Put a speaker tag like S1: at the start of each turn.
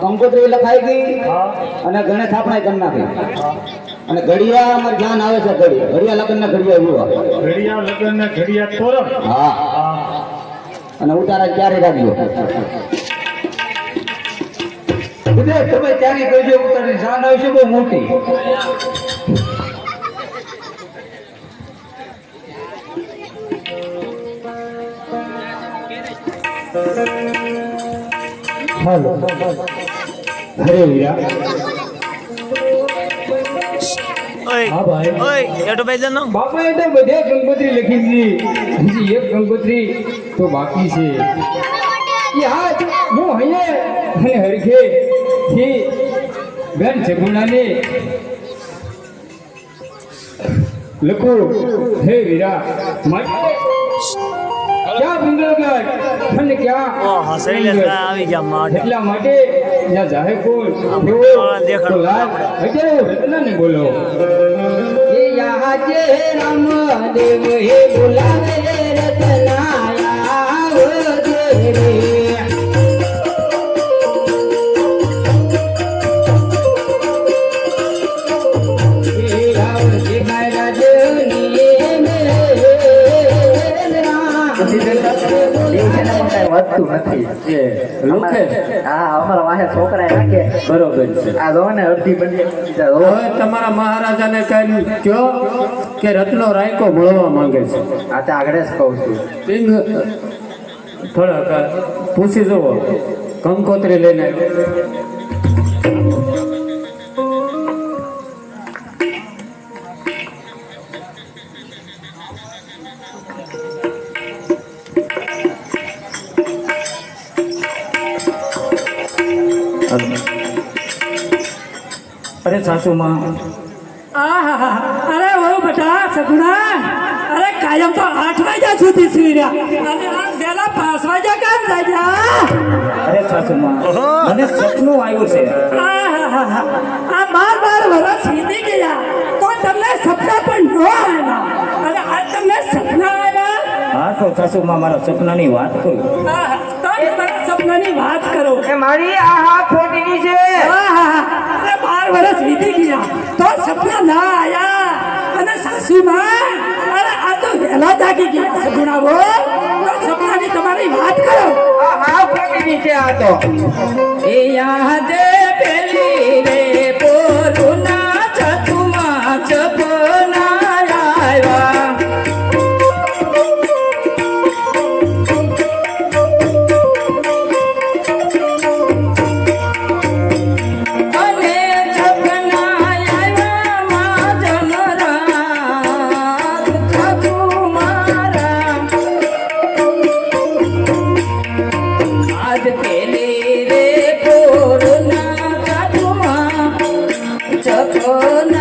S1: કંકોત્રી લખાઈ ગઈ અને ગણેશ સ્થાપના કરી અને ઘડિયા અમારે આવે છે ઘડિયા ઘડિયા લગ્ન ના
S2: લગ્ન
S1: અને ઉતારા ક્યારે રાખજો
S3: તમે ત્યારે કહેજો ઉતારી શાન આવશે બહુ મોટી હાલો. હરે ગંગોત્રી લખી દીધી. હજી એક ગંગોત્રી તો બાકી છે. હા હું અહીંયા અને હરખે થી બેન જગુણાને લખો હે વીરા. માટે ક્યાં બિંદરગઢ અને ક્યાં?
S4: ઓહો, શૈલેષભાઈ આવી ગયા.
S3: એટલા માટે જાહે કોણ
S4: દેખાડો.
S3: બોલો.
S1: એ રામ દેવ હે બોલાવે રતનાયા.
S5: વધતું નથી.
S3: એ લોકે
S5: હા અમારા વાહે છોકરા રાખે.
S3: બરોબર છે.
S5: આ જો ને અડધી બની
S6: હવે તમારા મહારાજાને કઈ કયો કે રત્નો રાયકો મળવા માંગે છે?
S5: આ તો આગળ જ કહું છું.
S6: થોડાક પૂછી જુઓ. કંકોત્રી લઈને.
S3: અરે સાસુ
S7: માં અરે ઓ બેટા સગુણા. અરે કાયમ તો આઠ વાગ્યા સુધી સુઈ રહ્યા. અને આ વેલા પાંચ વાગ્યા કેમ જાગ્યા?
S3: અરે સાસુમાં મને સપનું આવ્યું છે.
S7: આહાહા. આ બાર બાર વર્ષ વીતી ગયા. તો તમને સપના પણ ન આવ્યા. અને આ તમને સપના આવ્યા?
S3: હા તો સાસુમાં મારા સપનાની વાત કરું.
S7: આહા. સપનાની વાત કરો.
S5: એ મારી આ હા ખોટીની છે.
S7: હા અરે બાર વર્ષ વીતી ગયા. તો સપના ના આયા. અને સાસુમાં અરે આ તો વહેલા જાગી ગયા. સગુણા બો સપનાની તમારી વાત કરો.
S5: આ હા ખોટીની છે આ તો.
S7: એ યાદ પેલી રે પોરુના না